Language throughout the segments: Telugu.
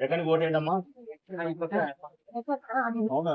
ఎక్కడికి ఓటేయండమ్మా అవునా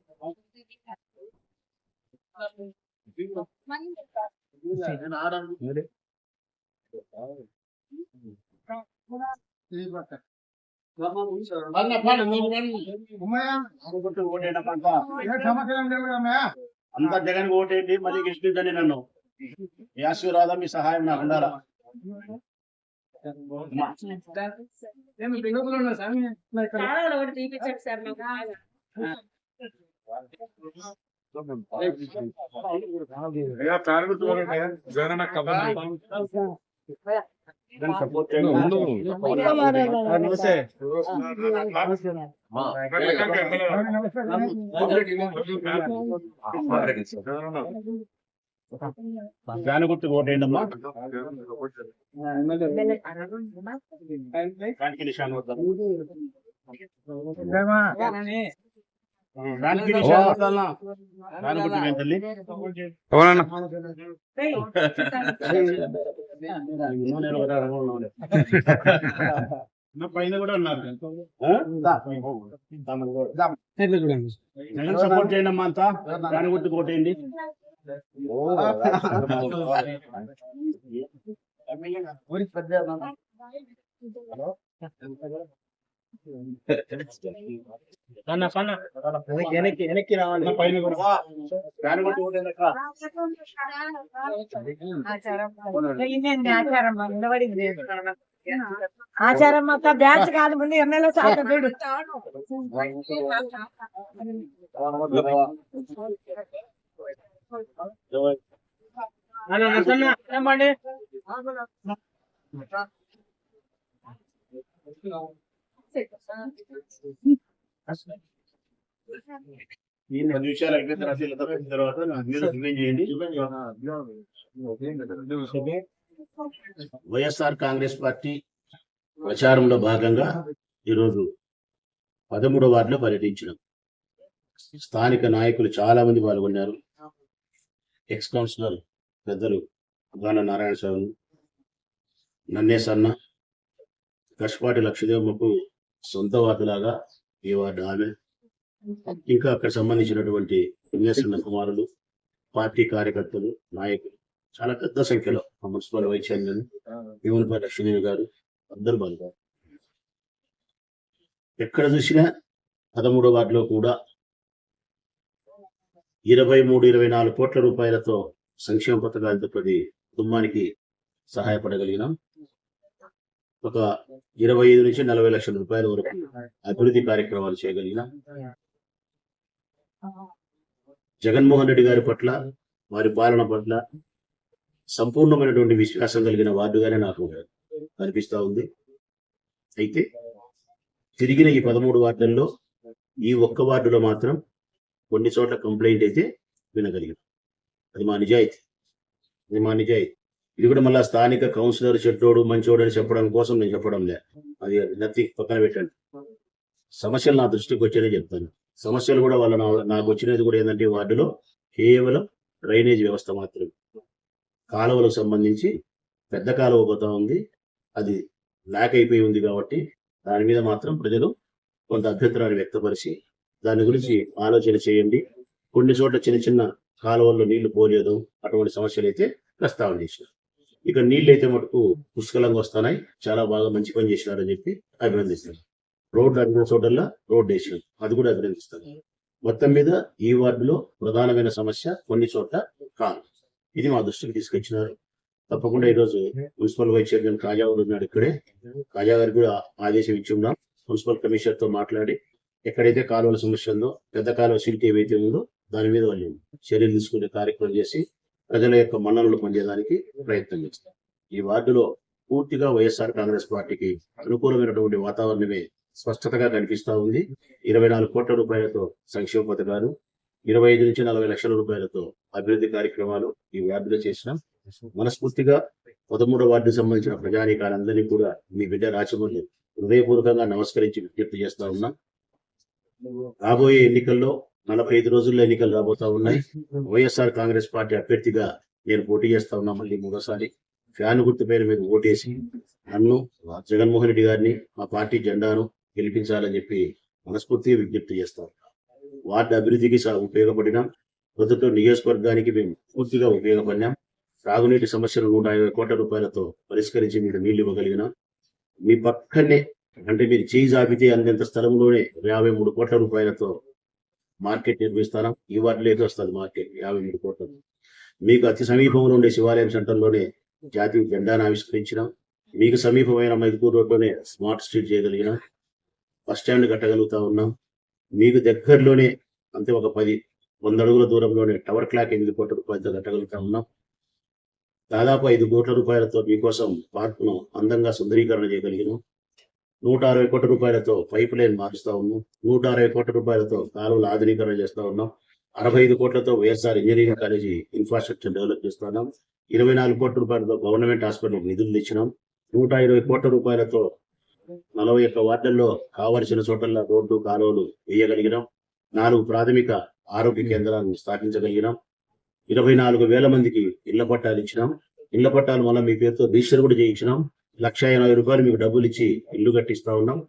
అంతా జగన్ ఓటేయండి మళ్ళీ గెలిపించండి నన్ను మీ ఆశీర్వాదం మీ సహాయం నాకు ఉండాలా సార్ ఫ్యాన్ గుర్తు ఓటేయండి అమ్మా ఫ్యాన్కి నిశాన్ వద్దాం పైన కూడా ఉన్నారు జగన్ సపోర్ట్ చేయండి అమ్మా అంతా. గుర్తు పైన కూడా ఫ్యాన్ గుర్తు కొట్టేయండి అక్క. ఆచారం మొత్తం బ్యాచ్ కాదు ముందు ఎమ్మెల్యే శాతం చూడు ఈ పది నిమిషాలు అయిపోయిన తర్వాత వీళ్ళతో పెట్టిన తర్వాత మీరు చేయండి వైఎస్ఆర్ కాంగ్రెస్ పార్టీ ప్రచారంలో భాగంగా ఈరోజు పదమూడో వార్డులో పర్యటించడం. స్థానిక నాయకులు చాలా మంది పాల్గొన్నారు. ఎక్స్ కౌన్సిలర్ పెద్దలు గాన నారాయణ స్వామి నన్నేసన్న కష్పాటి లక్షదేవమ్మకు సొంత వార్డులాగా వార్డు ఆమె. ఇంకా అక్కడ సంబంధించినటువంటి పుణ్యసన్న కుమారులు పార్టీ కార్యకర్తలు నాయకులు చాలా పెద్ద సంఖ్యలో ఆ municipal vice chairman Bhimulapalli Lakshmidevi garu అందరూ పాల్గొన్నారు. ఎక్కడ చూసినా పదమూడో వార్డులో కూడా ఇరవై మూడు ఇరవై నాలుగు కోట్ల రూపాయలతో సంక్షేమ పథకాలతో ప్రతి కుటుంబానికి సహాయపడగలిగినాం. ఒక ఇరవై ఐదు నుంచి నలభై లక్షల రూపాయల వరకు అభివృద్ధి కార్యక్రమాలు చేయగలిగిన జగన్మోహన్ రెడ్డి గారి పట్ల వారి పాలన పట్ల సంపూర్ణమైనటువంటి విశ్వాసం కలిగిన వార్డుగానే నాకు అనిపిస్తూ ఉంది. అయితే తిరిగిన ఈ పదమూడు వార్డుల్లో ఈ ఒక్క వార్డులో మాత్రం కొన్ని చోట్ల కంప్లైంట్ అయితే వినగలిగిన. అది మా నిజాయితీ. అది మా నిజాయితీ. ఇది కూడా మళ్ళా స్థానిక కౌన్సిలర్ చెడ్డోడు మంచోడు అని చెప్పడం కోసం నేను చెప్పడం లే. అది నత్తి పక్కన పెట్టండి. సమస్యలు నా దృష్టికి వచ్చేదే చెప్తాను. సమస్యలు కూడా వాళ్ళ నా- నాకు వచ్చినది కూడా ఏంటంటే వార్డులో కేవలం డ్రైనేజ్ వ్యవస్థ మాత్రమే. కాలువలకు సంబంధించి పెద్ద కాలువ పోతా ఉంది. అది లాక్ అయిపోయి ఉంది కాబట్టి దాని మీద మాత్రం ప్రజలు కొంత అభ్యంతరాన్ని వ్యక్తపరిచి దాని గురించి ఆలోచన చేయండి. కొన్ని చోట్ల చిన్న చిన్న కాలువల్లో నీళ్ళు పోలేదు. అటువంటి సమస్యలు అయితే ప్రస్తావన చేసినారు ఇక్కడ నీళ్ళు అయితే మటుకు పుష్కలంగా వస్తున్నాయి. చాలా బాగా మంచి పని చేసినారని చెప్పి అభినందిస్తారు రోడ్డు అడిగిన చోటల్లా రోడ్డు వేసినారు అది కూడా అభినందిస్తారు మొత్తం మీద ఈ వార్డులో ప్రధానమైన సమస్య కొన్ని చోట్ల కాదు. ఇది మా దృష్టికి తీసుకొచ్చినారు. తప్పకుండా ఈరోజు మున్సిపల్ వైస్ చైర్మన్ కాజా గారు ఉన్నాడు ఇక్కడే. కాజా గారికి కూడా ఆదేశం ఇచ్చి ఉన్నాం. మున్సిపల్ కమిషనర్తో మాట్లాడి ఎక్కడైతే కాలువల సమస్య ఉందో పెద్ద కాలువ సిల్ట్ ఏవైతే ఉందో దాని మీద వాళ్ళు చర్యలు తీసుకునే కార్యక్రమం చేసి ప్రజల యొక్క మన్ననలు పొందేదానికి ప్రయత్నం చేస్తాం ఈ వార్డులో పూర్తిగా వైఎస్ఆర్ కాంగ్రెస్ పార్టీకి అనుకూలమైనటువంటి వాతావరణమే స్పష్టతగా కనిపిస్తా ఉంది. ఇరవై నాలుగు కోట్ల రూపాయలతో సంక్షేమ పథకాలు ఇరవై ఐదు నుంచి నలభై లక్షల రూపాయలతో అభివృద్ధి కార్యక్రమాలు ఈ వార్డులో చేసినాం. మనస్ఫూర్తిగా పదమూడవ వార్డుకు సంబంధించిన ప్రజానీకాలందరినీ కూడా మీ బిడ్డ రాచమల్లి హృదయపూర్వకంగా నమస్కరించి విజ్ఞప్తి చేస్తా ఉన్నా. రాబోయే ఎన్నికల్లో నలభై ఐదు రోజుల్లో ఎన్నికలు రాబోతా ఉన్నాయి. వైఎస్ఆర్ కాంగ్రెస్ పార్టీ అభ్యర్థిగా నేను పోటీ చేస్తా ఉన్నా మళ్ళీ మూడోసారి. ఫ్యాన్ గుర్తు పేరు మీద ఓటేసి నన్ను జగన్మోహన్ రెడ్డి గారిని మా పార్టీ జెండాను గెలిపించాలని చెప్పి మనస్ఫూర్తిగా విజ్ఞప్తి చేస్తాం వార్డు అభివృద్ధికి స- ఉపయోగపడినాం. ప్రస్తుతం నియోజకవర్గానికి మేము పూర్తిగా ఉపయోగపడినాం. తాగునీటి సమస్యలు నూట ఇరవై కోట్ల రూపాయలతో పరిష్కరించి మీరు నీళ్ళు ఇవ్వగలిగినాం. మీ పక్కనే అంటే మీరు చేయి జాబితే అందంత స్థలంలోనే యాభై మూడు కోట్ల రూపాయలతో మార్కెట్ నిర్మిస్తాను ఈ లేదు వస్తుంది మార్కెట్? యాభై మూడు కోట్ల. మీకు అతి సమీపంలో ఉండే శివాలయం సెంటర్లోనే జాతీయ జెండాను ఆవిష్కరించినాం. మీకు సమీపమైన మైదుకూరు రోడ్లోనే స్మార్ట్ స్ట్రీట్ చేయగలిగిన. బస్ స్టాండ్ కట్టగలుగుతా ఉన్నాం. మీకు దగ్గరలోనే అంతే ఒక పది వంద అడుగుల దూరంలోనే టవర్ క్లాక్ ఎనిమిది కోట్ల రూపాయలతో కట్టగలుగుతా ఉన్నాం. దాదాపు ఐదు కోట్ల రూపాయలతో మీకోసం పార్కును అందంగా సుందరీకరణ చేయగలిగినాం. నూట అరవై కోట్ల రూపాయలతో పైప్ లైన్ మారుస్తా ఉన్నాం. నూట అరవై కోట్ల రూపాయలతో కాలువలు ఆధునీకరణ చేస్తా ఉన్నాం. అరవై ఐదు కోట్లతో YSR engineering college infrastructure develop చేస్తున్నాం ఇరవై నాలుగు కోట్ల రూపాయలతో గవర్నమెంట్ హాస్పిటల్ నిధులు ఇచ్చినాం నూట ఇరవై కోట్ల రూపాయలతో నలభై ఒక్క వార్డుల్లో కావలసిన చోటల్లా రోడ్డు కాలువలు వేయగలిగినాం. నాలుగు ప్రాథమిక ఆరోగ్య కేంద్రాలను స్థాపించగలిగినాం. ఇరవై నాలుగు వేల మందికి ఇళ్ళ పట్టాలు ఇచ్చినాం. ఇళ్ళ పట్టాలు మళ్ళీ మీ పేరుతో రిజిస్టర్ కూడా చేయించినాం. లక్ష ఎనభై రూపాయలు మీకు డబ్బులు ఇచ్చి ఇల్లు కట్టిస్తా ఉన్నాం.